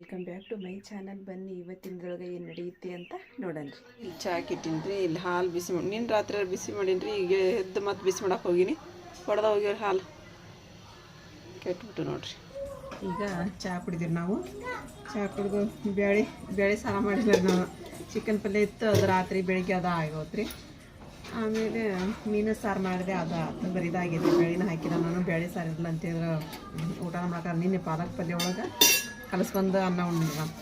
Welcome back to my channel ಬನ್ನಿ ಇವತ್ತಿನದೊಳಗೆ ಏನು ನಡೆಯುತ್ತೆ ಅಂತ ನೋಡೋಣ ಇಲ್ಲಿ ಚಾಕ್ ರೀ ಇಲ್ಲಿ ಹಾಲು ಬಿಸಿ ಮಾಡಿ ನಿನ್ನ ರಾತ್ರಿ ಬಿಸಿ ಮಾಡೀನಿ ಈಗ ಎದ್ದು ಮತ್ತೆ ಬಿಸಿ ಮಾಡಕ್ಕೆ ಹೋಗಿನಿ. ಹೊಡೆದ ಹೋಗ್ಯಾರ ಹಾಲು. ಕೆಟ್ಬಿಟ್ಟು ನೋಡ್ರಿ. ಈಗ ಚಹಾ ಕುಡಿದಿರಿ ನಾವು. ಚಹಾ ಕುಡಿದು ಬೇಳೆ ಬೇಳೆ ಸಾರ ಮಾಡಿದ್ರಿ ನಾವು. ಚಿಕನ್ ಪಲ್ಯ ಇತ್ತು ಅದು ರಾತ್ರಿ ಬೆಳಿಗ್ಗೆ ಅದು ಆಗೋತ್ರಿ ಆಮೇಲೆ ಮೀನು ಸಾರು ಮಾಡಿದೆ ಅದು ಅದು ಬರೀದಾಗಿದೆ ಬೇಳೆನ ಹಾಕಿದ ನಾನು ಬೇಳೆ ಸಾರು ಇರಲಿಲ್ಲ ಅಂತೇಳಿದ್ರೆ ಊಟ ಮಾಡಕ್ಕೆ ನಿನ್ನೆ ಪಾಲಕ್ ಪಲ್ಯ ಒಳಗೆ. ಕಲಸ್ಕೊಂಡು ಅನ್ನ ನಾವು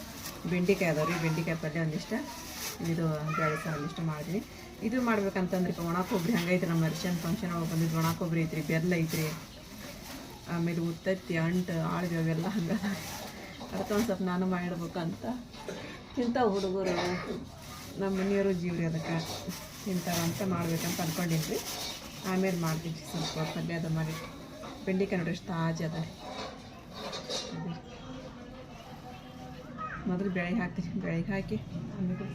ಬೆಂಡೆಕಾಯಿ ಅದಾವ ರೀ ಬೆಂಡೆಕಾಯಿ ಪಲ್ಯ ಒಂದಿಷ್ಟು, ಇದು ಬೇಳೆ ಸಾರು ಒಂದಿಷ್ಟು ಮಾಡಿದ್ವಿ. ಇದು ಮಾಡ್ಬೇಕಂತಂದ್ರಿಪ್ಪ ಒಣ ಕೊಬ್ಬರಿ ಹಂಗೈತೆ ನಮ್ಮ ಅರ್ಶನ್ ಫಂಕ್ಷನ್ ಒಳಗೆ ಬಂದಿದ್ದು ಒಣ ಕೊಬ್ಬರಿ ಐತ್ರಿ, ಬೆಲ್ಲ ಐತ್ರಿ, ಆಮೇಲೆ ಉತ್ತತ್ತಿ ಅಂಟು ಆಳ್ಗೆ ಅವೆಲ್ಲ ಹಂಗೆ. ಅದಕ್ಕೆ ಒಂದು ಸ್ವಲ್ಪ ನಾನು ಮಾಡ್ಬೇಕಂತ ಅಂತ ಇಂಥ ಹುಡುಗರು ನಮ್ಮ ಮನೆಯವರು ಜೀವ್ರಿ ಅದಕ್ಕೆ. ಇಂಥವಂತ ಮಾಡ್ಬೇಕಂತ ರೀ ಆಮೇಲೆ ಮಾಡ್ತೀನಿ ಸ್ವಲ್ಪ ಪಲ್ಯ ಅದ ಮಾಡಿ. ಬೆಂಡೆಕಾಯಿ ನೋಡ್ರಿ ಎಷ್ಟು ತಾಜಾ ಅದ. ಮೊದಲು ಬೆಳಗ್ಗೆ ಹಾಕ್ತೀನಿ. ಬೆಳಗ್ಗೆ ಹಾಕಿ ಆಮೇಲೆ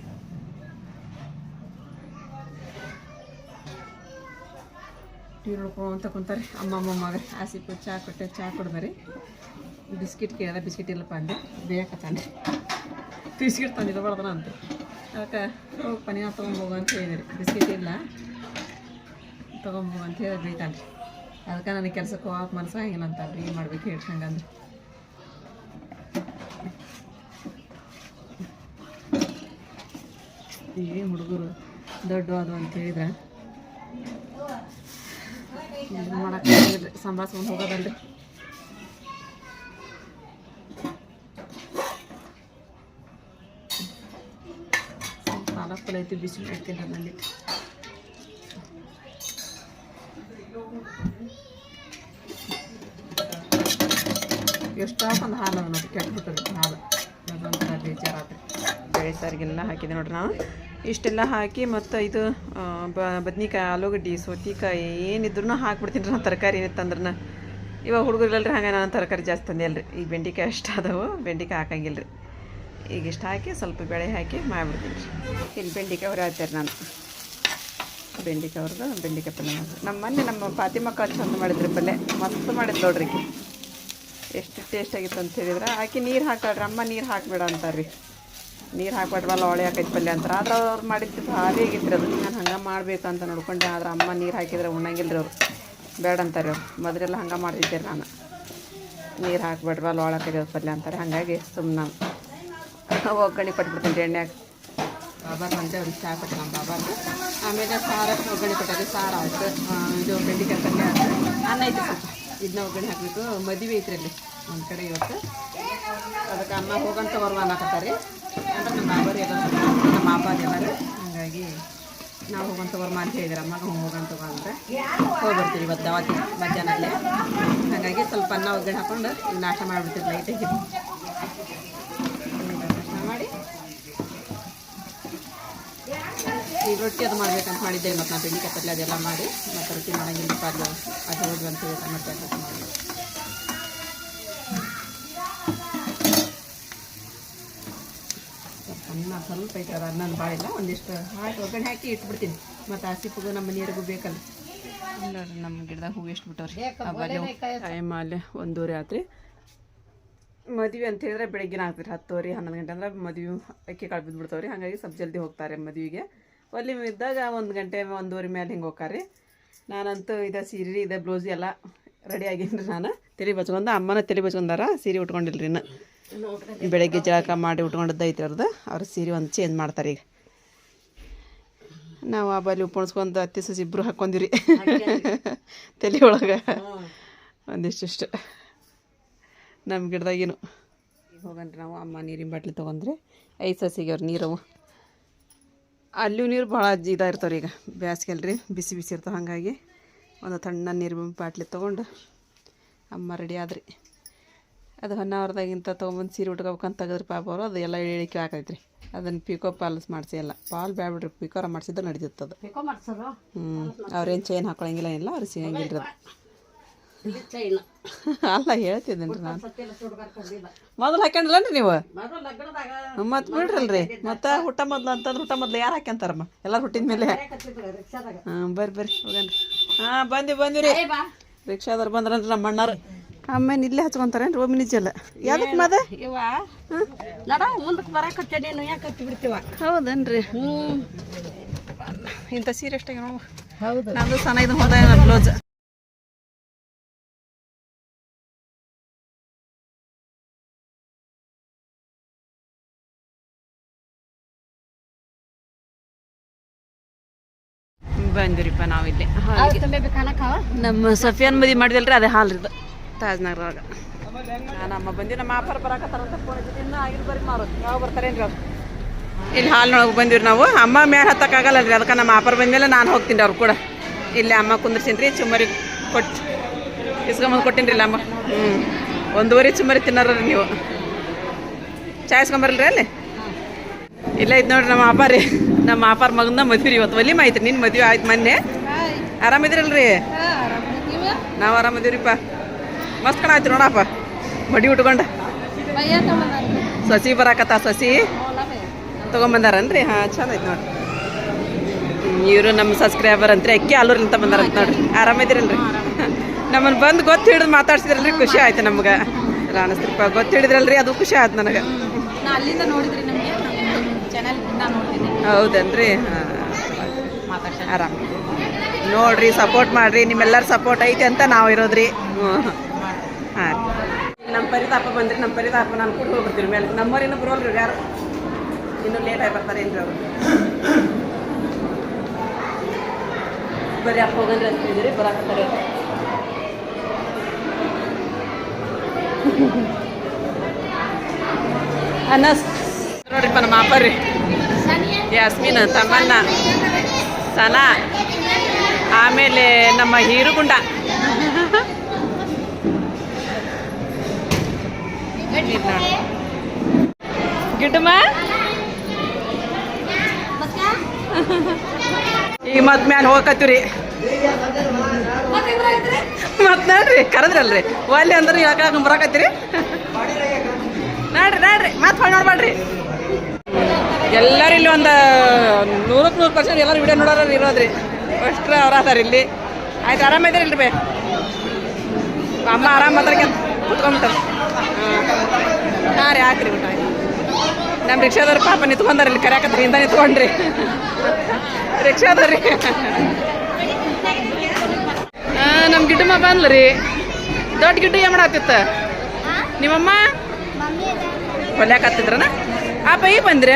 ಟೀ ನೋಡ್ಕೊಂತ ಕುಂತಾರೆ. ಅಮ್ಮ ಅಮ್ಮಮ್ಮಾಗ ಆಸಿ ಚಹಾ ಕೊಟ್ಟೆ. ಚಹಾ ಕುಡ್ದಾರೆ ಬಿಸ್ಕಿಟ್ ಕೇಳಿದ ಬಿಸ್ಕಿಟ್ ಇಲ್ಲಪ್ಪ ಅಂದೆ. ಬೇಕತ್ತಾನೆ ಬಿಸ್ಕಿಟ್ ತಂದಿರಬಾರ್ದನ ಅಂತ ಅದಕ್ಕೆ ಹೋಗಿ ಪನಿಯ ತೊಗೊಂಬೋಗು ಅಂತ ಹೇಳಿದ್ರಿ. ಬಿಸ್ಕಿಟ್ ಇಲ್ಲ. ತೊಗೊಂಬೋಗು ಅಂತ ಹೇಳಿ ಬೈತಾನೆ ಅದಕ್ಕೆ ನನಗೆ ಕೆಲ್ಸಕ್ಕೆ ಹೋಗಕ್ಕೆ ಮನಸ್ಸಾಗಿಲ್ಲ ಅಂತ ಏನು ಮಾಡ್ಬೇಕು ಹೇಳಿ ಹಂಗಂದ್ರೆ. ಈ ಹುಡುಗರು ದೊಡ್ಡ ಅದು ಅಂತ ಹೇಳಿದ್ರೆ. ಮಾಡಕ್ಕೆ ಸಂಭಾಳ್ಸ್ಕೊಂಡು ಹೋಗೋದಲ್ರಿ. ಪಾಲಕ್ ಪಲ್ಯ ಐತಿ, ಬಿಸಿ ಮಾಡ್ತೀನಿ ಅದರಲ್ಲಿ ಎಷ್ಟೊಂದು ಹಾಲು ಅದ ನೋಡಿ ಕೆಟ್ಬಿಟ್ಟದೆ ಹಾಲು. ಅದೊಂಥರ ಬೇಜಾರಾತ್ರಿ. ಬೇಳೆ ಸಾರಿಗೆಲ್ಲ ಹಾಕಿದೆ ನೋಡ್ರಿ ನಾವು. ಇಷ್ಟೆಲ್ಲ ಹಾಕಿ ಮತ್ತು ಇದು ಬದ್ನಿಕಾಯಿ, ಆಲೂಗಡ್ಡೆ, ಸೌತಿಕಾಯಿ ಏನಿದ್ರು ಹಾಕ್ಬಿಡ್ತೀನಿ ರೀ ನಾನು ತರಕಾರಿ ತಂದ್ರೆ ಇವಾಗ ಹುಡುಗರಲ್ಲರಿ ಹಂಗೆ ನಾನು ತರಕಾರಿ ಜಾಸ್ತಿ ತಂದೆಯಲ್ಲ ರೀ ಈಗ ಬೆಂಡೆಕಾಯಿ ಅಷ್ಟು ಅದಾವು, ಬೆಂಡೆಕಾಯಿ ಹಾಕಂಗಿಲ್ಲ ರೀ ಈಗ ಇಷ್ಟು ಹಾಕಿ ಸ್ವಲ್ಪ ಬೇಳೆ ಹಾಕಿ ಮಾಡಿಬಿಡ್ತೀನಿ ರೀ. ಇಲ್ಲಿ ಬೆಂಡೆಕಾಯಿ ಅವ್ರು ಹಾಕ್ತಾರೆ ನಾನು. ಬೆಂಡೆಕಾಯಿ ಅವ್ರದ್ದು ಬೆಂಡೆಕಾಯಿ ಪಲ್ಯ ಮಾಡಿದ್ರು ನಮ್ಮ ಮೊನ್ನೆ ನಮ್ಮ ಪಾತಿ ಮಕ್ಕಳು ಚಂದ ಮಾಡಿದ್ರಿ ಪಲ್ಯ. ಮಸ್ತ್ ಮಾಡಿದ್ದು ನೋಡ್ರಿ ಎಷ್ಟು ಟೇಸ್ಟ್ ಆಗಿತ್ತು ಅಂತ ಹೇಳಿದ್ರೆ, ಆಕೆ ನೀರು ಹಾಕಲ್ರಿ, ಅಮ್ಮ ನೀರು ಹಾಕಬೇಡ ಅಂತಾರೆ ರೀ ನೀರು ಹಾಕ್ಬಿಟ್ವಲ್ಲ ಒಳ್ಳೆ ಹಾಕೈತಿ ಪಲ್ಯ ಅಂತಾರೆ. ಆದ್ರೆ ಅವ್ರು ಮಾಡಿದ್ದು ಭಾರಿ ಆಗಿತ್ತು ಅದು. ನಾನು ಹಂಗೆ ಮಾಡ್ಬೇಕಂತ ನೋಡ್ಕೊಂಡೆ, ಆದ್ರೆ ಅಮ್ಮ ನೀರು ಹಾಕಿದ್ರೆ ಉಣ್ಣಂಗಿಲ್ಲ ರೀ ಅವ್ರು. ಬೇಡ ಅಂತಾರೆ ಅವ್ರು. ಮೊದಲೆಲ್ಲ ಹಂಗೆ ಮಾಡ್ತಿದ್ದೆ ನಾನು. ನೀರು ಹಾಕ್ಬಿಟ್ವಲ್ಲ ಒಳ ಹಾಕಿದ್ರೆ ಪಲ್ಯ ಅಂತಾರೆ. ಹಾಗಾಗಿ ಸುಮ್ಮನೆ ಒಗ್ಗರಣೆ ಕೊಟ್ಬಿಡ್ತೀನಿ ರೀ ಎಣ್ಣೆಗೆ ಬಾಬಾರ್ ಅಂತ ಅವ್ರಿಗೆ ಚಹಾ ಕೊಟ್ಟು ನಮ್ಮ ಬಾಬಾರ್ದು ಆಮೇಲೆ ಸಾರಕ್ಕೆ ಒಗ್ಗರಣೆ ಕೊಟ್ಟಾಗ ಸಾರು ಆಯ್ತು. ಇದು ಬೆಂಡೆಕಾಯಿ ಪಲ್ಯ ಆಯಿತು. ಅನ್ನ ಐತೆ ಸ್ವಲ್ಪ. ಇದನ್ನ ಒಗ್ಗರಣೆ ಹಾಕಬೇಕು. ಮದುವೆ ಐತ್ರಿ ಅಲ್ಲಿ. ಒಂದು ಕಡೆ ಇವತ್ತು. ಅದಕ್ಕೆ ಅಮ್ಮ ಹೋಗಂತ ಬರುವ ಅನ್ನಕತ್ತಾರೆ ನಮ್ಮ ಬಾಬಾರಿ ಎಲ್ಲ ನಮ್ಮ ಹಾಗಾಗಿ ನಾವು ಹೋಗಂತ ಬರ್ಮ ಅಂತ ಹೇಳಿದ್ರೆ ಅಮ್ಮಗೆ ಹೋಗಂತ ಅಂತ ಹೋಗಿ ಇವತ್ತು ಅವತ್ತಿ ಮಧ್ಯಾಹ್ನಲ್ಲೇ ಹಾಗಾಗಿ ಸ್ವಲ್ಪ ಅನ್ನ, ಒಗ್ಗರಣೆ ಹಾಕೊಂಡು ನಾಶ ಮಾಡಿಬಿಡ್ತೀವಿ ಲೈಟಾಗಿ ನಾಶ ಮಾಡಿ. ಈ ರೊಟ್ಟಿ ಅದು ಮಾಡ್ಬೇಕಂತ ಮಾಡಿದ್ದೆ ಮತ್ತು ನಾನು ಬೆಂಡಿಕಾಯಿ ಪಲ್ಯ ಅದೆಲ್ಲ ಮಾಡಿ, ಮತ್ತು ರೊಟ್ಟಿ ಮಾಡಂಗಿಲ್ಲ. ಅದು ಅದು ಹೋಗಿ ಅಂತ ಹೇಳಿ ಮಾಡಿ. ಅನ್ನ ಸ್ವಲ್ಪ ಐತೆ ಅನ್ನ ಭಾಳ ಇಲ್ಲ ಒಂದಿಷ್ಟು ಹಾಕಿ ಒಗ್ಗರಣೆ ಹಾಕಿ ಇಟ್ಬಿಡ್ತೀನಿ. ಮತ್ತು ಹಸಿಪುಗೂ ನಮ್ಮ ನೀರಿಗೂ ಬೇಕಲ್ಲ. ನೋಡ್ರಿ ನಮ್ಮ ಗಿಡದಾಗ ಹೂವು ಎಷ್ಟು ಬಿಟ್ಟವ್ರಿ? ಟೈಮ್ ಅಲ್ಲಿ ಒಂದೂವರೆ ಆತ್ರಿ. ಮದುವೆ ಅಂತ ಹೇಳಿದ್ರೆ ಬೆಳಗ್ಗಿನ ಆಗ್ತೀರಿ ಹತ್ತುವರೆ ಹನ್ನೊಂದು ಗಂಟೆ ಅಂದ್ರೆ ಮದುವೆ ಅಕ್ಕಿ ಕಾಳು ಬಿದ್ದುಬಿಡ್ತಾವ್ರಿ ಹಾಗಾಗಿ ಸ್ವಲ್ಪ ಜಲ್ದಿ ಹೋಗ್ತಾರೆ ಮದುವೆಗೆ. ಒಲ್ಲಿ ಇದ್ದಾಗ ಒಂದು ಗಂಟೆ ಒಂದೂವರೆ ಮೇಲೆ ಹಿಂಗೆ ಹೋಗ್ತಾರೆ ನಾನಂತೂ ಇದು ಸೀರೆ ಇದೆ ಬ್ಲೌಸ್ ಎಲ್ಲ ರೆಡಿ ಆಗಿನ್ರಿ ನಾನು. ತಲೆ ಬಚ್ಕೊಂಡ ಅಮ್ಮನ ತಲೆ ಬಚ್ಕೊಂಡಾರ ಸೀರೆ ಉಟ್ಕೊಂಡಿಲ್ರಿ ಇನ್ನು. ಬೆಳಗ್ಗೆ ಜಳಕ ಮಾಡಿ ಉಟ್ಕೊಂಡದ್ದು ಐತಿ ಅವ್ರದ್ದು ಅವ್ರ ಸೀರೆ ಒಂದು ಚೇಂಜ್ ಮಾಡ್ತಾರೆ ಈಗ. ನಾವು ಆ ಬಲಿ ಉಪ್ಪಣಿಸ್ಕೊಂಡು ಹತ್ತಿ ಸಸಿ ಇಬ್ಬರು ಹಾಕ್ಕೊಂಡಿರಿ ತಲೆ ಒಳಗೆ. ಒಂದಿಷ್ಟಿಷ್ಟು ನಮ್ಮ ಗಿಡದಾಗೇನು ಈಗ ಹೋಗನ್ರಿ ನಾವು ಅಮ್ಮ ನೀರಿನ ಬಾಟ್ಲಿ ತೊಗೊಂಡ್ರೆ ಐದು ಸಸಿಗೆ ಅವ್ರು ನೀರವು. ಅಲ್ಲೂ ನೀರು ಭಾಳ ಇದಾಗಿರ್ತಾವ್ರಿ ಈಗ. ಬ್ಯಾಸ್ಗೆ ಅಲ್ರಿ ಬಿಸಿ ಬಿಸಿ ಇರ್ತಾವೆ ಹಾಗಾಗಿ. ಒಂದು ತಣ್ಣ ನೀರು ಬಾಟ್ಲಿ ತೊಗೊಂಡು ಅಮ್ಮ ರೆಡಿ ಆದ್ರಿ. ಅದು ಹೊನ್ನಾವರದಾಗಿಂತ ತೊಗೊಂಬಂದು ಸೀರೆ ಉಟ್ಕೋಬೇಕಂತ ತೆಗೆದ್ರಿ ಪಾಪ ಅವರು ಅದು ಎಲ್ಲ ಹೇಳಿಕೆ ಹಾಕೈತ್ರಿ ಅದನ್ನು ಪಿಕೋ ಪಾಲಸ್ ಮಾಡಿಸಿ ಎಲ್ಲ. ಪಾಲ್ ಬ್ಯಾಬಿಡ್ರಿ ಪಿಕೋರ ಮಾಡಿಸಿದ್ರೆ ನಡೀತಿತ್ತು ಅದು. ಹ್ಞೂ ಅವ್ರೇನು ಚೈನ್ ಹಾಕೊಳಂಗಿಲ್ಲ ಇಲ್ಲ ಅವ್ರು ಸಿಗಂಗಿಲ್ಲ ಅದು ಅಲ್ಲ ಹೇಳ್ತಿದ್ದೀನಿ ರೀ ನಾನು. ಮೊದಲು ಹಾಕ್ಯಂಡ್ರಲ್ರಿ ನೀವು? ಮತ್ತೆ ಬಿಡ್ರಲ್ರಿ. ಮತ್ತೆ ಹುಟ್ಟ ಮೊದ್ಲು ಅಂತಂದ್ರೆ ಹುಟ್ಟ ಮೊದ್ಲು ಯಾರು ಹಾಕ್ಯಂತಾರಮ್ಮ? ಎಲ್ಲರೂ ಹುಟ್ಟಿದ ಮೇಲೆ? ಹಾಂ ಬರ್ರಿ ಬರ್ರಿ ಹೋಗನ್ರಿ ಹಾಂ ಬಂದಿ ರೀ. ರಿಕ್ಷಾದವ್ರು ಬಂದ್ರಂದ್ರೆ ನಮ್ಮ ಅಣ್ಣಾರು ಆಮೇಲೆ ಇಲ್ಲೇ ಹಚ್ಕೊಂತಾರೇನು ರೋಮಿನಿ ಜಲ ಯಾವ್ದಕ್ಕೆ ಮದ? ಇವ? ನಡ ಮುಂದಕ್ಕೆ ಬರಾಕತ್ತೆ ನೀನು ಯಾಕೆ ಹತ್ತಿ ಬಿಡ್ತೀವ ಹೌದನ್ರಿ? ಹ್ಞೂ ಇಂಥ ಸೀರೆ ಎಷ್ಟಾಗ ನಾವು ಹೌದು. ನಮ್ದು ಸಣ್ಣ ಇದು ಹೋದ ಬ್ಲೌಸ್. ಬಂದಿರಿಪ್ಪ ನಾವಿಲ್ಲಿ. ನಮ್ಮ ಸಫಿಯಾನ್ ಮದಿ ಮಾಡಿದಲ್ರಿ ಅದೇ ಹಾಲ್ ಇದು ತಾಜ್ನಗರವಾಗ ನಮ್ಮ ಬಂದಿ ನಮ್ಮ ಆಫರ್ ಬರಾಕತ್ತಾರ ಅಂತ ಫೋನ್ ಹಚ್ಚಿದ್ದು. ಇನ್ನೂ ಆಗಿಲ್ಲ ಬರೀ ಮಾರೋದು ಯಾವ ಬರ್ತಾರೇನ್ರಿ ಅವ್ರು? ಇಲ್ಲಿ ಹಾಲ್ನೊಳಗೆ ಬಂದಿವ್ರಿ ನಾವು. ಅಮ್ಮ ಮ್ಯಾಲ ಹತ್ತಕ್ಕಾಗಲ್ಲಲ್ರಿ ಅದಕ್ಕೆ ನಮ್ಮ ಆಫರ್ ಬಂದ್ಮೇಲೆ ನಾನು ಹೋಗ್ತೀನಿ ಅವ್ರು ಕೂಡ. ಇಲ್ಲಿ ಅಮ್ಮ ಕುಂದ್ರಸೀನಿ ರೀ ಚುಮ್ಮರಿ ಕೊಟ್ಟು ಇಸ್ಕೊಂಬಂದು ಕೊಟ್ಟಿನಿ ರೀ ಅಮ್ಮ. ಹ್ಞೂ ಒಂದೂವರೆ ಚುಮ್ಮರಿ ತಿನ್ನಾರ ನೀವು. ಚಾಯ್ ಇಸ್ಕೊಂಬರಲ್ರಿ ಅಲ್ಲಿ? ಇಲ್ಲ ಇದು ನೋಡ್ರಿ ನಮ್ಮ ಆಫರ್ ರೀ ನಮ್ಮ ಆಪಾರ ಮಗನ ಮದ್ವೆ ರೀ ಇವತ್ತು. ಒಲಿಮ ಆಯ್ತು ನಿನ್ನ ಮದುವೆ ಆಯ್ತು ಮೊನ್ನೆ. ಆರಾಮಿದ್ರಲ್ರಿ? ನಾವು ಆರಾಮದೀವ್ರಿಪ್ಪ. ಮಸ್ತ್ ಆಯ್ತು ನೋಡಪ್ಪ. ಬಡಿ ಉಟ್ಕೊಂಡ. ಸಸಿ ಬರಾಕತ್ತ ಸಸಿ? ತಗೊಂಬಂದಾರನ್ರಿ? ಹಾಂ, ಚಂದ ಆಯ್ತು ನೋಡ್ರಿ. ಇವರು ನಮ್ಮ ಸಬ್ಸ್ಕ್ರೈಬರ್ ಅಂತ್ರಿ, ಅಕ್ಕಿ ಅಂತ ಬಂದಾರಂತ ನೋಡ್ರಿ. ಆರಾಮಿದ್ದೀರಲ್ರಿ ನಮ್ಮನ್ನು ಬಂದು ಗೊತ್ತು ಹಿಡಿದು ಮಾತಾಡ್ಸಿದ್ರಲ್ರಿ, ಖುಷಿ ಆಯ್ತು ನಮ್ಗೆ. ಅನಿಸ್ತಿರಪ್ಪ ಗೊತ್ತು ಹಿಡಿದ್ರಲ್ರಿ, ಅದು ಖುಷಿ ಆಯ್ತು ನನಗೆ. ಹೌದನ್ರಿ? ಹಾಂ. ಆರಾಮ. ನೋಡ್ರಿ ಸಪೋರ್ಟ್ ಮಾಡ್ರಿ, ನಿಮ್ಮೆಲ್ಲರ ಸಪೋರ್ಟ್ ಐತೆ ಅಂತ ನಾವು ಇರೋದ್ರಿ. ಹಾಂ ನಮ್ಮ ಪರಿತಾಪ ಬಂದ್ರಿ ನಮ್ಮ ಪರಿತಾಪ, ನಾನು ಕೂಡ ಹೋಗ್ಬಿಡ್ತೀನಿ ಮೇಲೆ. ನಮ್ಮವ್ರು ಇನ್ನೂ ಬರೋಲ್ರಿ ಯಾರು? ಇನ್ನೂ ಲೇಟಾಗಿ ಬರ್ತಾರೆ ಏನ್ರಿ ಅವರು? ಬರೀ ಅಪ್ಪ ಹೋಗಂದ್ರೆ ಅಂತ ಬರಾಕತ್ತಾರೆ ಅನಸ್. ನೋಡ್ರಿಪ್ಪ ನಮ್ಮ ಅಪ್ಪ ರೀ ಯಾಸ್ಮಿನ್ ತಮ್ಮನ್ನ ಸನಾ. ಆಮೇಲೆ ನಮ್ಮ ಹೀರುಗುಂಡ. ಗಿಡ್ಡಮ್ಮ ಈಗ ಮತ್ ಮ್ಯಾಲ ಹೋಗಕತ್ತೀವ್ರಿ. ಮತ್ ನೋಡ್ರಿ ಕರೆದ್ರಲ್ರಿ. ಒಲ್ಲಿ ಅಂದ್ರೆ ಯಾಕೆ ಬರಾಕತ್ತೀರಿ? ನೋಡ್ರಿ ನೋಡ್ರಿ ಮತ್ತೆ ಹೊಳ್ ನೋಡ್ಬೇಡ್ರಿ ಎಲ್ಲರೂ ಇಲ್ಲಿ ಒಂದು ನೂರಕ್ಕೆ ನೂರು ಪರ್ಸೆಂಟ್ ಎಲ್ಲರೂ ವಿಡಿಯೋ ನೋಡೋರು ಇರೋದ್ರಿ. ಅಷ್ಟ್ರ ಅವ್ರ ಅದಾರ ಇಲ್ಲಿ. ಆಯ್ತು ಆರಾಮಿದ್ರಿ ಇಲ್ರಿ ಬೇ? ಅಮ್ಮ ಆರಾಮ ಮಾತಾಡ್ಕ ಕುತ್ಕೊಂಬಿಟ್ಟಾರ ಹಾಂ ರೀ, ಹಾಕ್ರಿ ಊಟ. ನಮ್ಮ ರಿಕ್ಷಾದವ್ರು ಪಾಪ ನಿಂತ್ಕೊಂಡಾರ ಇಲ್ಲಿ ಕರೆಯಾಕತ್ರಿ ಇಂದ ನಿಂತ್ಕೊಂಡ್ರಿ. ರಿಕ್ಷಾದವ್ರಿ. ನಮ್ಮ ಗಿಡ್ಡಮ್ಮ ಬಂದ್ಲರಿ ದೊಡ್ಡ ಗಿಡ್ಡು ಏನು ಮಾಡತ್ತಿತ್ತ ನಿಮ್ಮಮ್ಮ? ಹೊಲ್ಯಾಕತ್ತಿದ್ರನ? ಆ ಪೈ ಬಂದ್ರಿ?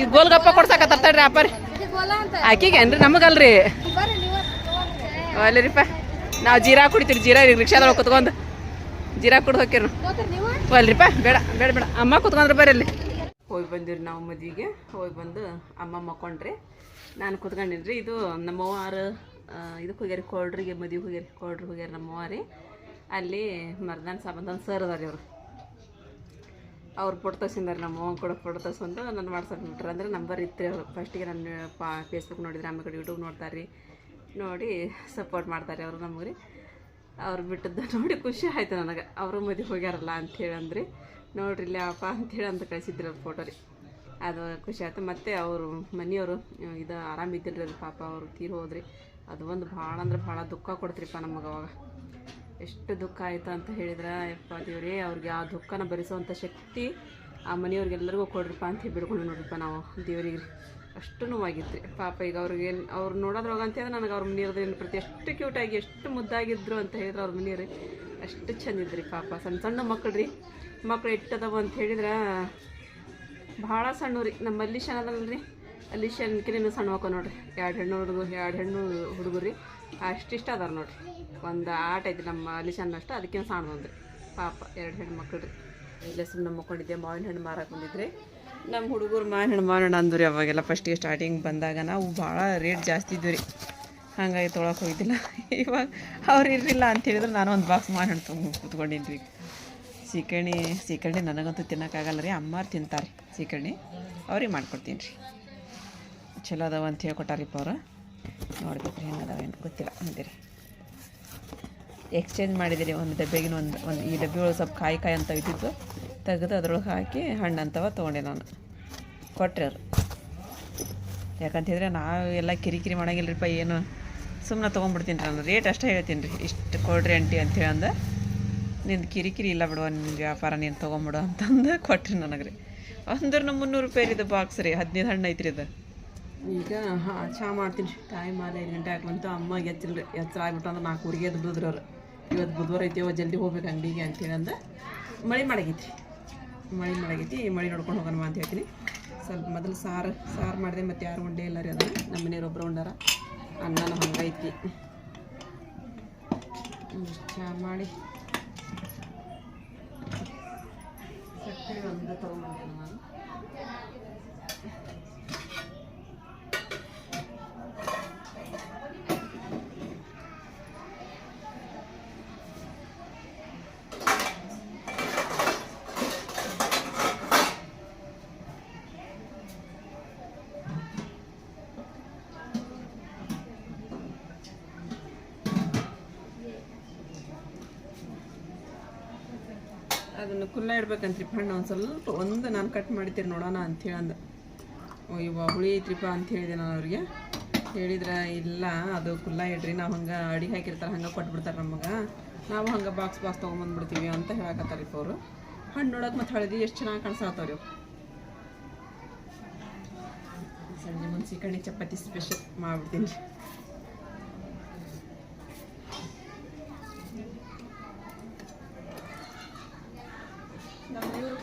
ಈ ಗೋಲ್ಗಪ್ಪ ಕೊಡ್ಸಾಕತ್ತಾರ ತಡ್ರಿ ಅಪ್ಪರಿ ಆಕಿಗೆ ಏನ್ರಿ? ನಮಗಲ್ರಿ? ಅಲ್ಲರಿಪ್ಪ ನಾವು ಜೀರಾ ಕುಡಿತೀರಿ ಜೀರಾ ರಿಕ್ಷಾದೊಳಗೆ ಕುತ್ಕೊಂಡು. ಜೀರಾ ಕುಡ್ದು ಹೋಗ್ಯಾರ ಅಲ್ರಿಪ್ಪ ಬೇಡ ಬೇಡ ಬೇಡ. ಅಮ್ಮ ಕುತ್ಕೊಂಡ್ರೆ ಬರ್ರಿ ಅಲ್ಲಿ. ಹೋಗಿ ಬಂದಿರಿ ನಾವು ಮದುವೆಗೆ. ಹೋಗಿ ಬಂದು ಅಮ್ಮ ಮಕ್ಕೊಂಡ್ರಿ. ನಾನು ಕುತ್ಕೊಂಡಿನ್ರಿ. ಇದು ನಮ್ಮವ್ವಾರು ಇದಕ್ಕೆ ಹೋಗ್ಯಾರಿ ಕೋಲ್ಡ್ರಿಗೆ ಮದ್ವಿಗೆ ಹೋಗ್ಯಾರಿ ಕೋಲ್ಡ್ರಿಗೆ ಹೋಗ್ಯಾರ ನಮ್ಮವ್ವಾರಿ. ಅಲ್ಲಿ ಮರ್ದಾನ್ ಸಾಬಂದ್ ಸರ್ ಅದಾರಿ ಅವರು ಅವ್ರು ಫೋಟೋ ತಗ್ಸಿದ್ದಾರೆ ನಮ್ಮ ಅವ್ವ ಕೂಡ ಫೋಟೋ ತಗ್ಸ್ಕೊಂಡು ನನ್ನ ವಾಟ್ಸಪ್ ಬಿಟ್ರೆ ಅಂದರೆ ನಂಬರ್ ಇತ್ತು ಅವರು ಫಸ್ಟಿಗೆ ನನ್ನ, ಪಾ ಫೇಸ್ಬುಕ್ ನೋಡಿದ್ರೆ ಆಮೇಲೆ ಯೂಟ್ಯೂಬ್ ನೋಡ್ತಾರೆ. ರೀ ನೋಡಿ ಸಪೋರ್ಟ್ ಮಾಡ್ತಾರೆ ಅವರು ನಮಗೆ. ಅವ್ರು ಬಿಟ್ಟದ್ದು ನೋಡಿ ಖುಷಿ ಆಯ್ತು ನನಗೆ. ಅವರು ಮದುವೆ ಹೋಗ್ಯಾರಲ್ಲ ಅಂಥೇಳಿ ಅಂದ್ರಿ, ನೋಡ್ರಿ ಇಲ್ಲಿ ಅಪ್ಪ ಅಂಥೇಳಿ ಅಂತ ಕಳಿಸಿದ್ರು ಅವ್ರು ಫೋಟೋ ರೀ. ಅದು ಖುಷಿ ಆಯ್ತು. ಮತ್ತು ಅವರು ಮನೆಯವರು, ಇದು ಆರಾಮಿದ್ದಿಲ್ಲ ಪಾಪ ಅವರು ತೀರಿ ಹೋದ್ರಿ. ಅದು ಒಂದು ಭಾಳ ಅಂದ್ರೆ ಭಾಳ ದುಃಖ ಕೊಡ್ತ್ರಿಪ್ಪ ನಮಗೆ ಅವಾಗ. ಎಷ್ಟು ದುಃಖ ಆಯಿತು ಅಂತ ಹೇಳಿದ್ರೆ ಯಪ್ಪ ದೇವ್ರೇ, ಅವ್ರಿಗೆ ಆ ದುಃಖನ ಭರಿಸುವಂಥ ಶಕ್ತಿ ಆ ಮನೆಯವ್ರಿಗೆಲ್ಲರಿಗೂ ಕೊಡ್ರಪ್ಪ ಅಂತ ಹೇಳಿ ಬಿಡ್ಕೊಂಡು ನೋಡ್ರಿಪ್ಪ ನಾವು. ದೇವರಿಗೆ ಅಷ್ಟು ನೋವಾಗಿತ್ತು ಪಾಪ ಈಗ ಅವ್ರಿಗೆ ಅವ್ರು ನೋಡೋದ್ರೊಳಗೆ ಅಂತ ಹೇಳಿದ್ರೆ ನನಗೆ ಅವ್ರ ಮನೆಯವ್ರದ್ದು ಪ್ರತಿ ಎಷ್ಟು ಕ್ಯೂಟಾಗಿ ಎಷ್ಟು ಮುದ್ದಾಗಿದ್ರು ಅಂತ ಹೇಳಿದ್ರೆ ಅವ್ರ ಮನೆಯವ್ರಿ ಅಷ್ಟು ಚೆಂದಿದ್ರಿ ಪಾಪ. ಸಣ್ಣ ಸಣ್ಣ ಮಕ್ಕಳು ರೀ ಮಕ್ಕಳು ಇಟ್ಟದವ ಅಂತ ಹೇಳಿದ್ರೆ, ಭಾಳ ಸಣ್ಣ ರೀ. ನಮ್ಮ ಅಲ್ಲಿಶನ್ ಅದಲ್ಲ ರೀ ಅಲ್ಲಿಶನ್ಕಿನ ಸಣ್ಣ ಮಕ್ಕಳು ನೋಡ್ರಿ. ಎರಡು ಹೆಣ್ಣು ಹುಡುಗ ಎರಡು ಹೆಣ್ಣು ಹುಡುಗರು ರೀ. ಅಷ್ಟಿಷ್ಟ ಅದಾರ ನೋಡ್ರಿ. ಒಂದು ಆಟ ಐತಿ ನಮ್ಮ ಅಲಿಶನ್ ಅಷ್ಟು, ಅದಕ್ಕಿಂತ ಸಣ್ಣದೊಂದು ಪಾಪ ಎರಡು ಹೆಣ್ಣು ಮಕ್ಕಳು ರೀ ಇಲ್ಲೇ ಸುಮ್ಮನೆ ಮಕ್ಕೊಂಡಿದ್ದೆ, ಮಾವಿನ ಹಣ್ಣು ಮಾರಕ್ಕೆ ಬಂದಿದ್ರಿ. ನಮ್ಮ ಹುಡುಗರು ಮಾವಿನ ಹಣ್ಣು ಮಾವಿನ ಹಣ್ಣು ಅಂದ್ರಿ ಅವಾಗೆಲ್ಲ ಫಸ್ಟಿಗೆ ಸ್ಟಾರ್ಟಿಂಗ್ ಬಂದಾಗ. ನಾವು ಭಾಳ ರೇಟ್ ಜಾಸ್ತಿ ಇದ್ವಿ ರೀ. ಹಾಗಾಗಿ ತೊಳಕ್ಕೆ ಹೋಗಿದ್ದಿಲ್ಲ ಇವಾಗ ಅವ್ರು ಇರಲಿಲ್ಲ ಅಂತ ಹೇಳಿದ್ರೆ ನಾನು ಒಂದು ಬಾಕ್ಸ್ ಮಾವಿನ ಹಣ್ಣು ತುಂಬ ಕೂತ್ಕೊಂಡಿನಿ ರೀ ಸೀಕರ್ಣಿ ಸೀಕರ್ಣಿ ನನಗಂತೂ ತಿನ್ನೋಕ್ಕಾಗಲ್ಲ ರೀ. ಅಮ್ಮಾರು ತಿಂತಾರೆ ಸೀಕರ್ಣಿ. ಅವ್ರಿಗೆ ಮಾಡ್ಕೊಡ್ತೀನಿ ರೀ. ಚಲೋ ಅದಾವ ಅಂತ ಹೇಳ್ಕೊಟ್ಟಾರಿಪ್ಪ ಅವ್ರು. ನೋಡ್ಬೇಕು ಹೆಂಗೆ ಅದಾವ ಏನು ಗೊತ್ತಿಲ್ಲ ಅಂತೀರಿ ಎಕ್ಸ್ಚೇಂಜ್ ಮಾಡಿದಿರಿ, ಒಂದು ಡಬ್ಬಿಗಿನ ಒಂದು ಒಂದು ಈ ಡಬ್ಬಿ ಒಳಗೆ ಸ್ವಲ್ಪ ಕಾಯಿ ಕಾಯಿ ಅಂತ ಇದ್ದಿದ್ದು ತೆಗೆದು ಅದ್ರೊಳಗೆ ಹಾಕಿ ಹಣ್ಣು ಅಂತವ ತೊಗೊಂಡೆ ನಾನು. ಕೊಟ್ಟರೆ ಅವರು. ಯಾಕಂತಿದ್ರೆ ನಾವು ಎಲ್ಲ ಕಿರಿಕಿರಿ ಮಾಡಂಗಿಲ್ಲರಿಪ್ಪ ಏನು ಸುಮ್ಮನೆ ತೊಗೊಂಡ್ಬಿಡ್ತೀನಿ ನಾನು. ರೇಟ್ ಅಷ್ಟೇ ಹೇಳ್ತೀನಿ ರೀ, ಇಷ್ಟು ಕೊಡ್ರಿ ಅಂಟಿ ಅಂತೇಳಿ ಅಂದ. ನಿಂದು ಕಿರಿಕಿರಿ ಇಲ್ಲ ಬಿಡುವ ನಿನ್ನ ವ್ಯಾಪಾರ ನೀನು ತೊಗೊಂಬಿಡು ಅಂತಂದು ಕೊಟ್ರಿ ನನಗೆ ರೀ ಅಂದ್ರೆ ಮುನ್ನೂರು ರೂಪಾಯಿ ಇದು ಬಾಕ್ಸ್ ರೀ, ಹದಿನೈದು ಹಣ್ಣು ಐತ್ರಿ ಇದು. ಈಗ, ಹಾಂ ಚಹಾ ಮಾಡ್ತೀನಿ. ಟೈಮ್ ಆದ ಐದು ಗಂಟೆ ಆಗ್ಲಂತ ಅಮ್ಮ ಎಚ್ಚಲ್ರಿ ಎಚ್ಚರ ಆಗ್ಬಿಟ್ಟು ಅಂದ್ರೆ ನಾಲ್ಕೂರಿಗೆ ಎದ್ದು ಬಿಡಿದ್ರು ಅವ್ರು. ಇವತ್ತು ಬುಧವಾರ ಐತಿ ಜಲ್ದಿ ಹೋಗ್ಬೇಕು ಅಂಗಡಿಗೆ ಅಂತೇಳಿ ಅಂದ. ಮಳೆ ಮಾಡಾಗೈತಿ ಮಳೆ ಮಾಡಾಗೈತಿ ಮಳೆ ನೋಡ್ಕೊಂಡು ಹೋಗೋಣ ಅಂತ ಹೇಳ್ತೀನಿ. ಸ್ವಲ್ಪ ಮೊದಲು ಸಾರು ಸಾರು ಮಾಡಿದೆ, ಮತ್ತು ಯಾರು ಉಂಡೆ ಇಲ್ಲ ರೀ ಅದು ನಮ್ಮ ಮನೆಯವ್ರು ಒಬ್ಬರು ಉಂಡಾರ. ಅನ್ನನ ಹಂಗೈತಿ ಚಾ ಮಾಡಿ. ಸಕ್ಕರೆ ಒಂದು ತೊಗೊಂಬಂದೆ ನಾನು. ಅದನ್ನು ಕುಲ್ಲ ಇಡ್ಬೇಕಂತ್ರಿ ಹಣ್ಣು ಒಂದು ಸ್ವಲ್ಪ ಒಂದು ನಾನು ಕಟ್ ಮಾಡಿದ್ದೀರಿ ನೋಡೋಣ ಅಂಥೇಳಿ ಅಂದ ಇವ ಹುಳಿ ಐತ್ರಿಪ್ಪ ಅಂತ ಹೇಳಿದೆ ನಾನು ಅವ್ರಿಗೆ. ಹೇಳಿದ್ರೆ ಇಲ್ಲ, ಅದು ಕುಲ್ಲ ಇಡ್ರಿ, ನಾವು ಹಂಗೆ ಅಡಿಗೆ ಹಾಕಿರ್ತಾರೆ, ಹಂಗೆ ಕೊಟ್ಬಿಡ್ತಾರೆ ನಮಗೆ. ನಾವು ಹಂಗೆ ಬಾಕ್ಸ್ ಬಾಕ್ಸ್ ತೊಗೊಂಬಂದ್ಬಿಡ್ತೀವಿ ಅಂತ ಹೇಳಕತ್ತಾರಿಪ್ಪ ಅವರು. ಹಣ್ಣು ನೋಡೋಕೆ ಮತ್ತು ಹಳದಿ ಎಷ್ಟು ಚೆನ್ನಾಗಿ ಕಾಣಿಸ್ತಾವ್ರಿ ಸಂಜೆ ಮುಂಚೆ ಕಣಿ ಚಪಾತಿ ಸ್ಪೆಷಲ್ ಮಾಡ್ಬಿಡ್ತೀನಿ.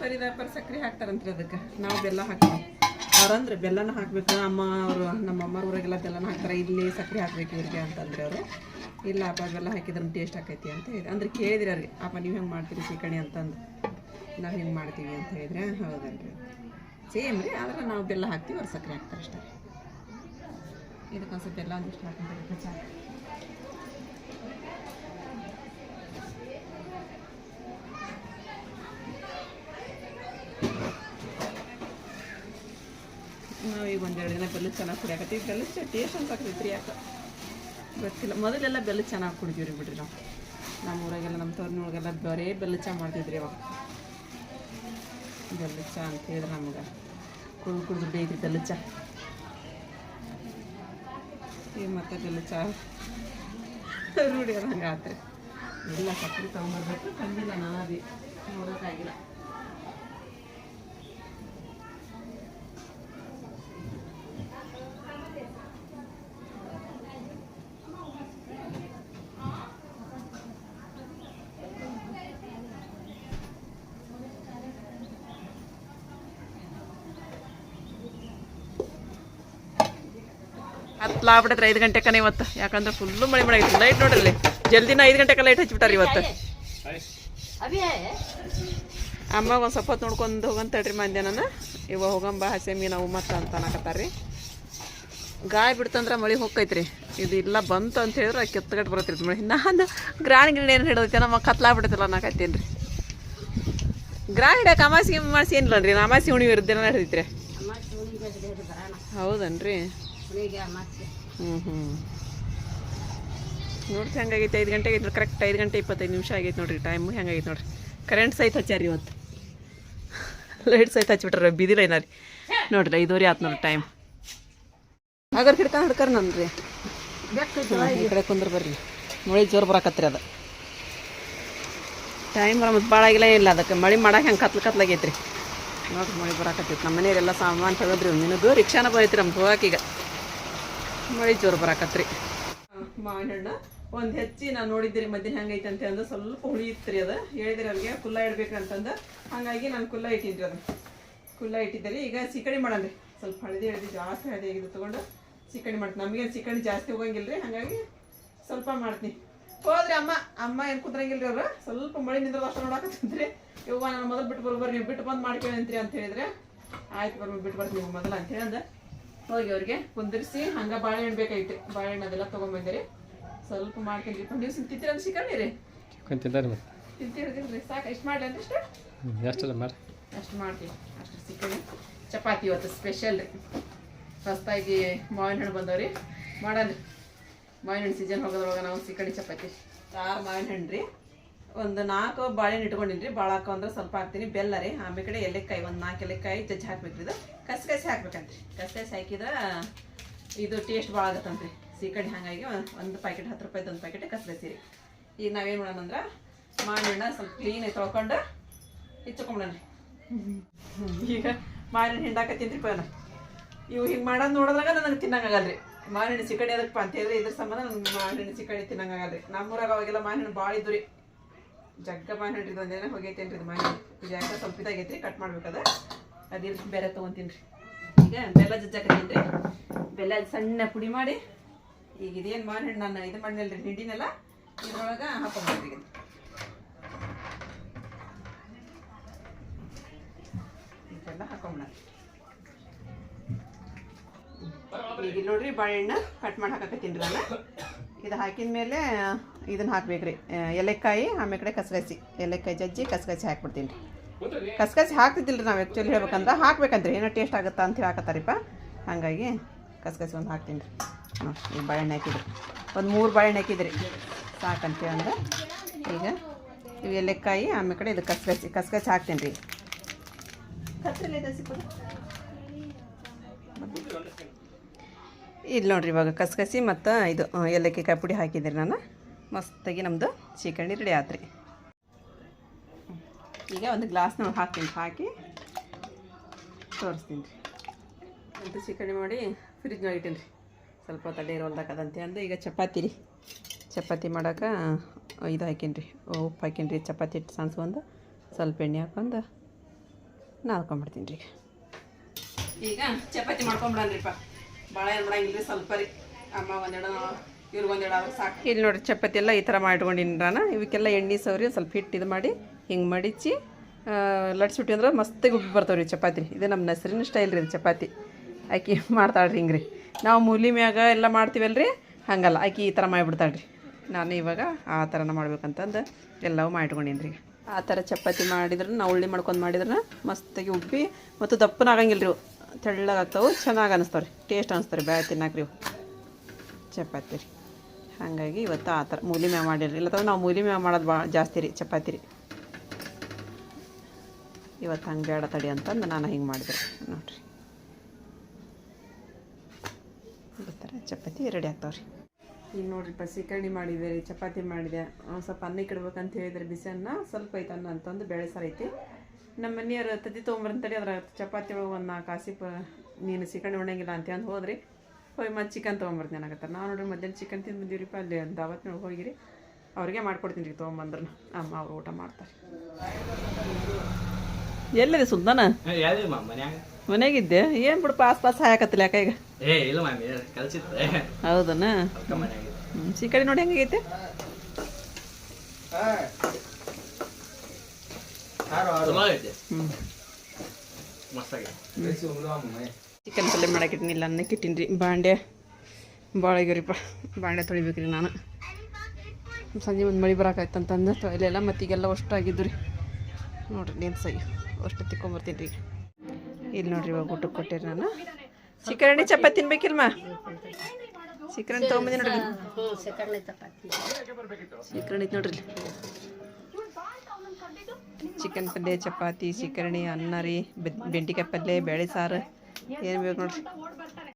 ರೀ ವ್ಯಾಪಾರ ಸಕ್ಕರೆ ಹಾಕ್ತಾರಂತ್ರಿ ಅದಕ್ಕೆ. ನಾವು ಬೆಲ್ಲ ಹಾಕ್ತೀವಿ. ಅವ್ರಂದ್ರೆ ಬೆಲ್ಲನ ಹಾಕ್ಬೇಕು. ಅಮ್ಮ ಅವರು, ನಮ್ಮ ಅಮ್ಮ ಊರಾಗೆಲ್ಲ ಬೆಲ್ಲನ ಹಾಕ್ತಾರೆ. ಇಲ್ಲಿ ಸಕ್ಕರೆ ಹಾಕ್ಬೇಕು ಇವ್ರಿಗೆ ಅಂತಂದ್ರೆ ಅವರು. ಇಲ್ಲ, ಅಪ್ಪ ಬೆಲ್ಲ ಹಾಕಿದ್ರೆ ಟೇಸ್ಟ್ ಆಕೈತಿ ಅಂತ ಹೇಳಿ ಅಂದ್ರೆ ಕೇಳಿದ್ರಿ ಅವ್ರಿಗೆ, ಅಪ್ಪ, ನೀವು ಹೆಂಗೆ ಮಾಡ್ತೀರಿ ಸೀಕಣಿ? ಅಂತಂದು. ನಾವು ಹೆಂಗೆ ಮಾಡ್ತೀವಿ? ಅಂತ ಹೇಳಿದ್ರೆ, ಹೌದಲ್ರಿ. ಸೇಮ್ ರೀ, ಆದ್ರೆ ನಾವು ಬೆಲ್ಲ ಹಾಕ್ತೀವಿ, ಅವ್ರು ಸಕ್ಕರೆ ಹಾಕ್ತಾರೆ ಅಷ್ಟೇ ಇದಕ್ಕೊಂದು ಸ್ವಲ್ಪ ಬೆಲ್ಲ ಒಂದಿಷ್ಟು ಹಾಕೊಂಡ್ರೆ ನಾವು ಈಗ ಒಂದೆರಡು ದಿನ ಬೆಲ್ಲ ಚೆನ್ನಾಗಿ ಕುಡಿಯಾಕತ್ತೀವಿ ಬೆಲ್ಲ ಚ ಟೇಸ್ಟ್ ಅಂತ ರೀ ಯಾಕೆ ಗೊತ್ತಿಲ್ಲ. ಮೊದಲೆಲ್ಲ ಬೆಲ್ಲ ಚೆನ್ನಾಗಿ ಕುಡಿದೀವಿ ರೀ ಬಿಡ್ರಿ ನಾವು. ನಮ್ಮ ಊರಾಗೆಲ್ಲ ನಮ್ಮ ತವ್ರನೊಳಗೆಲ್ಲ ಬರೇ ಬೆಲ್ಲ ಚಾ ಮಾಡ್ತಿದ್ರಿ ಅವಾಗ ಬೆಲ್ಲ ಚಾ ಅಂತ ಹೇಳಿದ್ರೆ ನಮ್ಗೆ ಕುಡಿದು ಕುಡಿದು ಬೇಯ್ರಿ ಬೆಲ್ಲ ಚಾ. ಈಗ ಮತ್ತೆ ಬೆಲ್ಲ ಚಾ ರೂಢಿ ಅದಂಗೆ ಆತ್ರಿ ಎಲ್ಲ ಸಕ್ಕರೆ ತೊಗೊಂಬರ್ಬೇಕು ತಂದಿಲ್ಲ ಅದೇ ನೋಡೋಕ್ಕಾಗಿಲ್ಲ. ಹತ್ಲಾಗ್ಬಿಟ್ಟೈತ್ರಿ ಐದು ಗಂಟೆಕನ ಇವತ್ತು. ಯಾಕಂದ್ರೆ ಫುಲ್ಲು ಮಳೆ ಮಳೆ ಐತಿ ಲೈಟ್ ನೋಡ್ರಿ ಜಲ್ದಿನ ಐದು ಗಂಟೆಗೆ ಲೈಟ್ ಹಚ್ಬಿಟ್ಟಾರ ಇವತ್ತು. ಅವಿ ಅಮ್ಮಗೆ ಒಂದು ಸ್ವಲ್ಪ ಹೊತ್ತು ನೋಡ್ಕೊಂಡು ಹೋಗಂತ ಹೇಳ್ರಿ ಮಂದ್ಯ ನಾನು ಇವ ಹೋಗಂಬ ಹಸೆ ಮೀನವು ಮತ್ತೆ ಅಂತ ಅನ್ನಕತ್ತಾರ್ರಿ. ಗಾಯ ಬಿಡ್ತಂದ್ರೆ ಮಳೆ ಹೋಗ್ತೈತ್ರಿ ಇದು ಇಲ್ಲ ಬಂತು ಅಂತ ಹೇಳಿದ್ರೆ ಕೆತ್ತಗಟ್ಟು ಬರುತ್ತೆ ಮಳೆ. ನಾನು ಗ್ರಾಣ ಗಿಡ ಏನು ಹಿಡಿದೈತೆ ನಮ್ಮ ಕತ್ಲಾಗ್ಬಿಡ್ತಲ್ಲ ಅನ್ನಕತ್ತೀನಿ ರೀ ಗ್ರಾಣ ಹಿಡಿಯಕ್ಕೆ ಅಮಾಸಿ ಮಾಡಿಸಿ ಏನಿಲ್ಲ ರೀ ಅಮಾಸಿ ಉಣಿ ಇರ್ದೇನ ಹಿಡಿದೈತ್ರಿ ಹೌದನ್ರಿ. ಹ್ಞೂ ಹ್ಞೂ ನೋಡ್ರಿ ಹೆಂಗಾಗೈತೆ ಐದು ಗಂಟೆಗೆ ಐತೆ ಕರೆಕ್ಟ್ ಐದು ಗಂಟೆ ಇಪ್ಪತ್ತೈದು ನಿಮಿಷ ಆಗೈತೆ ನೋಡ್ರಿ ಟೈಮ್ ಹೆಂಗಾಗೈತೆ ನೋಡ್ರಿ? ಕರೆಂಟ್ ಸಹಿತ ಹಚ್ಚಾರಿ ಇವತ್ತು. ಲೈಟ್ ಸಹಿತ ಹಚ್ಬಿಟ್ರ ಬಿದಿರ ಏನಾರಿ ನೋಡ್ರಿ ಐದುವರೆ ಆತು ನೋಡ್ರಿ ಟೈಮ್ ಹಾಗಾದ್ರೆ ಹಿಡ್ಕೊಂಡು ಹಿಡ್ಕರ್ ನನ್ರಿ. ಈ ಕಡೆ ಕುಂದ್ರ ಬರ್ರಿ. ಮಳೆ ಜೋರು ಬರಾಕತ್ರಿ ಅದು. ಟೈಮ್ ಬರ ಮತ್ತು ಭಾಳ ಆಗಿಲ್ಲ ಇಲ್ಲ ಅದಕ್ಕೆ ಮಳೆ ಮಾಡಕ್ಕೆ ಹೆಂಗೆ ಕತ್ಲು ಕತ್ಲಾಗೈತ್ರಿ ನೋಡ್ರಿ ಮಳೆ ಬರಾಕತ್ತೈತಿ. ನಮ್ಮ ಮನೆಯವರೆಲ್ಲ ಸಾಮಾನು ತಗೋದ್ರಿ ನಿನಗೂ ರಿಕ್ಷಾನ ಬೈತ್ರಿ ನಮ್ಗೆ ಹೋಗಕ್ಕೀಗ ಮಳೆ ಜೋರು ಬರಾಕತ್ರಿ. ಮಾವಿನಣ್ಣ ಒಂದು ಹೆಚ್ಚಿ ನಾನು ನೋಡಿದ್ದೀರಿ, ಮಧ್ಯಾಹ್ನ ಹೆಂಗೈತೆ ಅಂತ ಅಂದ್ರೆ ಸ್ವಲ್ಪ ಹುಳಿ ಇತ್ತು ಅದು. ಹೇಳಿದ್ರಿ ಅವ್ರಿಗೆ ಕುಲ್ಲ ಇಡ್ಬೇಕಂತಂದು ಹಾಗಾಗಿ ನಾನು ಕುಲ್ಲ ಇಟ್ಟಿದ್ರಿ ಅದು. ಕುಲ್ಲ ಇಟ್ಟಿದ್ದೀರಿ ಈಗ ಸಿಕಣಿ ಮಾಡಲಿ ಸ್ವಲ್ಪ ಹಳದಿ ಹಳದಿ ಜಾಸ್ತಿ ಹಳದಿ ಆಗಿದ್ದು ತೊಗೊಂಡು ಸಿಕಣಿ ಮಾಡ್ತೀನಿ. ನಮಗೆ ಸಿಕಣಿ ಜಾಸ್ತಿ ಹೋಗಂಗಿಲ್ಲ ರೀ ಹಾಗಾಗಿ ಸ್ವಲ್ಪ ಮಾಡ್ತೀನಿ. ಹೋದ್ರಿ ಅಮ್ಮ ಅಮ್ಮ ಏನು ಕುದ್ರಂಗಿಲ್ರಿ ಅವ್ರು? ಸ್ವಲ್ಪ ಮಳೆ ನಿಂದ್ರ ಅಷ್ಟು ನೋಡಕತ್ತಂತ್ರಿ. ಇವ್ವ ನಾನು ಮೊದಲು ಬಿಟ್ಟು ಬರ್ಬರ್ರಿ ನೀವು ಬಿಟ್ಟು ಬಂದು ಮಾಡ್ಕೊಳ್ಳಿ ಅಂತ ಹೇಳಿದ್ರೆ. ಆಯ್ತು ಬರ್ಬೇಕು ಬಿಟ್ಟು ಬರ್ತೀನಿ ಮೊದಲು ಅಂತ ಹೇಳಂದ. ಹೋಗಿ ಅವ್ರಿಗೆ ಕುಂದಿರಿಸಿ ಹಂಗ ಬಾಳೆಹಣ್ಣು ಬೇಕಾಗಿತ್ತು ಬಾಳೆಹಣ್ಣು ಅದೆಲ್ಲ ತೊಗೊಂಬಂದಿರಿ ಸ್ವಲ್ಪ ಮಾಡ್ಕೊಂಡು ಇಟ್ಕೊಂಡು ನೀವು ತಿಂತೀರ ಅಂತ ಸಿಕ್ಕಂಡಿ ರೀ ತಿಂತಾರೆ ಮತ್ತೆ. ತಿಂತೀರಿ ಸಾಕು ಎಷ್ಟು ಮಾಡಲಿ ಅಂದ್ರೆ ಇಷ್ಟು ಎಷ್ಟಲ್ಲ ಮಾಡಿ ಅಷ್ಟು ಮಾಡ್ತೀವಿ ಅಷ್ಟು ಸಿಕ್ಕಿ ಚಪಾತಿ ಇವತ್ತು ಸ್ಪೆಷಲ್ ರೀ ಹೊಸ್ತಾಗಿ ಮಾವಿನ ಹಣ್ಣು ಬಂದವ್ರಿ. ಮಾಡಲ್ರಿ ಮಾವಿನ ಹಣ್ಣು ಸೀಸನ್ ಹೋಗೋದ್ರೊಳಗೆ ನಾವು ಸಿಕ್ಕಡಿ ಚಪಾತಿ. ಸಾರು ಮಾವಿನ ಹಣ್ಣು ರೀ. ಒಂದು ನಾಲ್ಕು ಬಾಳೆಹಣ್ಣು ಇಟ್ಕೊಂಡಿನ್ರಿ. ಭಾಳ ಹಾಕೋ ಸ್ವಲ್ಪ ಹಾಕ್ತೀನಿ. ಬೆಲ್ಲ ರೀ. ಆಮೇಲೆ ಕಡೆ ಎಲೆಕಾಯಿ, ಒಂದು ನಾಲ್ಕು ಎಲೆಕಾಯಿ ಜಜ್ಜಿ ಹಾಕ್ಬೇಕು ಇದು. ಕಸ್ಕಸಿ ಹಾಕ್ಬೇಕಂತ್ರಿ. ಕಸ್ಕಸಿ ಹಾಕಿದ್ರೆ ಇದು ಟೇಸ್ಟ್ ಭಾಳ ಆಗತ್ತಂತ್ರಿ. ಸೀಕಡಿ ಹಾಗಾಗಿ ಒಂದು ಪ್ಯಾಕೆಟ್ ಹತ್ತು ರೂಪಾಯ್ದು ಒಂದು ಪ್ಯಾಕೆಟ್ ಕಸ್ಕಸಿ ರೀ. ಈಗ ನಾವೇನು ಮಾಡೋಣ ಅಂದ್ರೆ ಮಾವಿನ ಸ್ವಲ್ಪ ಕ್ಲೀನಾಗಿ ತೊಳ್ಕೊಂಡು ಇಚ್ಕೊಂಬಿಡೋಣ ಈಗ ಮಾವಿನ ಹಿಂಡಾಕತ್ತೀನಿ ರೀ ನಾ. ಇವು ಹಿಂಗೆ ಮಾಡೋದು ನೋಡಿದ್ರಾಗ ನನಗೆ ತಿನ್ನಂಗಾಗಲ್ರಿ ಮಾವಿನ ಚಿಕಡಿ ಅದಕ್ಕೆ ಅಂತ ಹೇಳಿದ್ರೆ ಇದ್ರ ಸಂಬಂಧ ನನಗೆ ಮಾವಿನ ತಿನ್ನಂಗಾಗಲ್ಲ ತಿನ್ನಂಗಾಗಲ್ರಿ ನಮ್ಮೂರಾಗ ಅವಾಗೆಲ್ಲ ಮಾವಿನ ಭಾಳ ಇದ್ದು ರೀ. ಜಗ್ಗ ಮಾವಿನ ಇದು ಒಂದೇನ ಹೋಗೈತೇನ್ರಿ ಇದು ಮಾಡಿ ಯಾಕೆ ಸ್ವಲ್ಪ ಇದಾಗೈತ್ರಿ ಕಟ್ ಮಾಡ್ಬೇಕದ. ಅದಿಲ್ ಬೇರೆ ರೀ ಈಗ ಬೆಲ್ಲ ಜಜ್ಜಾಕತ್ತೀನಿ ರೀ ಬೆಲ್ಲ ಸಣ್ಣ ಪುಡಿ ಮಾಡಿ, ಈಗ ಇದೇನು ಮಾವಿನ ಹಣ್ಣು ನಾನು ಇದು ಮಾಡಿನಲ್ರಿ, ಹಿಂಡಿನೆಲ್ಲ, ಇದ್ರೊಳಗೆ ಹಾಕೊಂಡ್ಬಿಡ್ರಿ ಈಗ ಇದೆಲ್ಲ ಈಗ ನೋಡ್ರಿ ಬಾಳೆಹಣ್ಣು ಕಟ್ ಮಾಡಿ ಹಾಕಕತ್ತೀನಿ ನಾನು. ಇದು ಹಾಕಿದ ಮೇಲೆ ಇದನ್ನ ಹಾಕ್ಬೇಕ್ರಿ. ರೀ ಎಲೆಕಾಯಿ ಆಮೇಲೆ ಕಡೆ ಕಸಗಸಿ. ಎಲೆಕಾಯಿ ಜಜ್ಜಿ ಕಸಗಸಿ ಹಾಕ್ಬಿಡ್ತೀನಿ. ರೀ ಕಸಗಸಿ ಹಾಕ್ತಿದ್ದಿಲ್ಲ ರೀ ನಾವು ಆ್ಯಕ್ಚುಲಿ ಹೇಳ್ಬೇಕಂದ್ರೆ ಹಾಕ್ಬೇಕಂತ್ರಿ ಏನೋ ಟೇಸ್ಟ್ ಆಗುತ್ತೆ ಅಂತ ಹೇಳಿ ಹಾಕತ್ತಾರಿಪ್ಪ. ಹಾಗಾಗಿ ಕಸಗಸಿ ಒಂದು ಹಾಕ್ತೀನಿ ರೀ. ನೋಡಿ ಈಗ ಬಾಳೆಹಣ್ಣು ಹಾಕಿದ್ರಿ. ಒಂದು ಮೂರು ಬಾಳೆಹಣ್ಣು ಹಾಕಿದ್ರಿ. ಸಾಕಂತೇಳಿ ಅಂದ್ರೆ, ಈಗ ಇವು ಎಲೆಕಾಯಿ ಆಮೇಲೆ ಕಡೆ ಇದು ಕಸಗಸಿ ಕಸಗಸಿ ಹಾಕ್ತೀನಿ ರೀ? ಇಲ್ಲಿ ನೋಡ್ರಿ ಇವಾಗ ಕಸಗಸಿ ಮತ್ತು ಇದು ಏಲಕ್ಕಿ ಕಾಯಿ ಪುಡಿ ಹಾಕಿದ್ರಿ ನಾನು. ಮಸ್ತಾಗಿ ನಮ್ಮದು ಚಿಕಣಿ ರೆಡಿ ಆತ್ರಿ. ಈಗ ಒಂದು ಗ್ಲಾಸ್ನೊಳಗೆ ಹಾಕ್ತೀನಿ. ಹಾಕಿ ತೋರಿಸ್ತೀನಿ ರೀ. ಅಂತ ಚಿಕಣಿ ಮಾಡಿ ಫ್ರಿಜ್ನೊಳಗೆ ಇಟ್ಟೀನಿ ರೀ. ಸ್ವಲ್ಪ ತಡೆ ಇರೋಲ್ದಾಕದಂತೆ ಅಂದು ಈಗ ಚಪಾತಿ ರೀ. ಚಪಾತಿ ಮಾಡೋಕೆ ಇದು ಹಾಕೀನಿ ರೀ. ಉಪ್ಪು ಹಾಕೀನಿ ರೀ. ಚಪಾತಿ ಹಿಟ್ಟು ಸಣ್ಸ್ಕೊಂಡು ಸ್ವಲ್ಪ ಎಣ್ಣೆ ಹಾಕೊಂಡು ನಾಲ್ಕೊಂಬಿಡ್ತೀನಿ ರೀ. ಈಗ ಚಪಾತಿ ಮಾಡ್ಕೊಂಬಿಡನ್ರಿಪ್ಪ ಭಾಳ ಏನು ಮಾಡಂಗಿಲ್ಲ ರೀ ಸ್ವಲ್ಪ ರೀ. ಅಮ್ಮ ಒಂದೆರಡು ಇಲ್ಲಿ ನೋಡ್ರಿ, ಚಪಾತಿ ಎಲ್ಲ ಈ ಥರ ಮಾಡ್ಕೊಂಡಿನಿ ಇವಕ್ಕೆಲ್ಲ ಎಣ್ಣೆ ಸವರಿ ಸ್ವಲ್ಪ ಹಿಟ್ಟು ಇದು ಮಾಡಿ ಹಿಂಗೆ ಮಡಿಚಿ ಲಟ್ಸ್ಬಿಟ್ಟು ಅಂದ್ರೆ ಮಸ್ತಾಗಿ ಉಬ್ಬಿ ಬರ್ತಾವೆ ರೀ ಚಪಾತಿ. ಇದು ನಮ್ಮ ನಸರಿನ ಸ್ಟೈಲ್ ರೀ ಚಪಾತಿ. ಆಕಿ ಮಾಡ್ತಾಳ್ರಿ ಹಿಂಗೆ ರೀ ನಾವು ಮೂಲಿ ಮ್ಯಾಗ ಎಲ್ಲ ಮಾಡ್ತೀವಲ್ಲ ರೀ ಹಂಗಲ್ಲ, ಆಕಿ ಈ ಥರ ಮಾಡಿಬಿಡ್ತಾಳೆ ರೀ ನಾನು ಇವಾಗ ಆ ಥರನ ಮಾಡ್ಬೇಕಂತಂದು ಎಲ್ಲವೂ ಮಾಡ್ಕೊಂಡಿನಿ ರೀ ಆ ಥರ ಚಪಾತಿ ಮಾಡಿದ್ರೆ ನಾವು ಉಳ್ಳಿ ಮಾಡ್ಕೊಂಡು ಮಾಡಿದ್ರೆ ಮಸ್ತಾಗಿ ಉಬ್ಬಿ ಮತ್ತು ದಪ್ಪನ ಆಗಂಗಿಲ್ಲ ರೀ ತೆಳ್ಳಗಾಗ್ತಾವೆ ಚೆನ್ನಾಗಿ ಅನ್ನಿಸ್ತಾವ್ರಿ ಟೇಸ್ಟ್ ಅನ್ನಿಸ್ತಾರೆ ಬ್ಯಾ ತಿನ್ನಾಕ್ರಿ ಚಪಾತಿ ರೀ. ಹಾಗಾಗಿ ಇವತ್ತು ಆ ಥರ ಮೂಲಿ ಮ್ಯಾವ್ ಮಾಡಿರಿ ಇಲ್ಲ ನಾವು ಮೂಲಿ ಮ್ಯಾವ್ ಮಾಡೋದು ಭಾಳ ಜಾಸ್ತಿ ರೀ, ಚಪಾತಿ ರೀ. ಇವತ್ತು ಹಂಗೆ ಬೇಡ ತಡಿ ಅಂತಂದು ನಾನು ಹಿಂಗೆ ಮಾಡಿದೆ. ನೋಡಿರಿ. ಚಪಾತಿ ರೆಡಿ ಆಗ್ತಾವ್ರಿ. ಈಗ ನೋಡ್ರಿಪ್ಪ ಸೀಕರ್ಣಿ ಮಾಡಿದೆ ರೀ, ಚಪಾತಿ ಮಾಡಿದೆ. ಸ್ವಲ್ಪ ಅನ್ನ ಇಡ್ಬೇಕಂತ ಹೇಳಿದ್ರೆ ಬಿಸಿ ಅನ್ನ, ಸ್ವಲ್ಪ ಐತೆ ಅನ್ನ ಅಂತಂದು ಬೇಳೆ ಸಾರು ಐತಿ. ನಮ್ಮ ಮನೆಯವ್ರು ತತ್ತಿ ತೊಗೊಂಬರಂತೇಳಿ ಅದ್ರ ಚಪಾತಿ ಒಳಗೆ ಒಂದು ನಾಲ್ಕು ಕಾಸಿ ಪ ನೀನು ಸೀಕರ್ಣಿ ಉಣ್ಣಂಗಿಲ್ಲ ಅಂತ ಅಂದು ಹೋದ್ರಿ. ಹೋಗಿ ಮತ್ತು ಚಿಕನ್ ತೊಗೊಂಬರ್ತೀನಿ ಅನ್ನಕತ್ತಾರೆ. ನಾವು ನೋಡ್ರಿ ಮಧ್ಯಾಹ್ನ ಚಿಕನ್ ತಿಂದು ಬಂದೀವ್ರಿಪ್ಪ ಅಲ್ಲಿ ದಾವತ್ನೊಳಗೆ ಹೋಗಿರಿ. ಅವ್ರಿಗೆ ಮಾಡ್ಕೊಡ್ತೀನಿ ರೀ ತೊಗೊಂಬಂದ್ರು ಅಮ್ಮ ಅವ್ರು ಊಟ ಮಾಡ್ತಾರೆ. ಎಲ್ಲಿದೆ ಸುಂದನ? ಮನೆಗಿದ್ದೆ. ಏನು ಬಿಡು ಪಾಸ್ ಪಾಸ್ ಹಾಕತ್ತಿಲ್ಲ ಯಾಕೆ ಈಗ. ಹೌದನ? ಚಿಕಡಿ ನೋಡಿ ಹೆಂಗೈತೆ? ಹ್ಞೂ ಚಿಕನ್ ಪಲ್ಯ ಮಾಡಾಕಿಟ್ಟಿನಿಲ್ಲ ಅನ್ನಕ್ಕೆ ಇಟ್ಟಿನಿ ರೀ ಬಾಂಡೆ. ಭಾಳ ಆಗ್ಯಾವ್ರಿಪ್ಪ ಬಾಂಡೆ ತೊಳಿಬೇಕು ರೀ ನಾನು. ಸಂಜೆ ಒಂದು ಮಳೆ ಬರೋಕಾಯ್ತಂತಂದು ತೊಳೆಯಲ್ಲ ಮತ್ತು ಈಗೆಲ್ಲ ಅಷ್ಟು ಆಗಿದ್ದು ರೀ ನೋಡಿರಿ, ನೀನು ಸೈ. ಅಷ್ಟು ತಿಕ್ಕೊಂಬರ್ತೀನಿ ರೀ ಇಲ್ಲಿ ನೋಡ್ರಿ ಇವಾಗ ಊಟಕ್ಕೆ ಕೊಟ್ಟಿರಿ ನಾನು. ಚಿಕರಣಿ ಚಪಾತಿ ತಿನ್ಬೇಕಿಲ್ಮ? ಚಿಕರಣಿ ತೊಗೊಂಬಂದಿ ನೋಡ್ರಿ. ಚಿಕರಣಿ ನೋಡ್ರಿ ಚಿಕನ್ ಪಲ್ಯ ಚಪಾತಿ ಚಿಕರಣಿ ಅನ್ನ ರೀ ಬೆಂಡಿಕಾಯಿ ಪಲ್ಯ ಬೇಳೆ ಸಾರು. ಏನು ಬೇಕು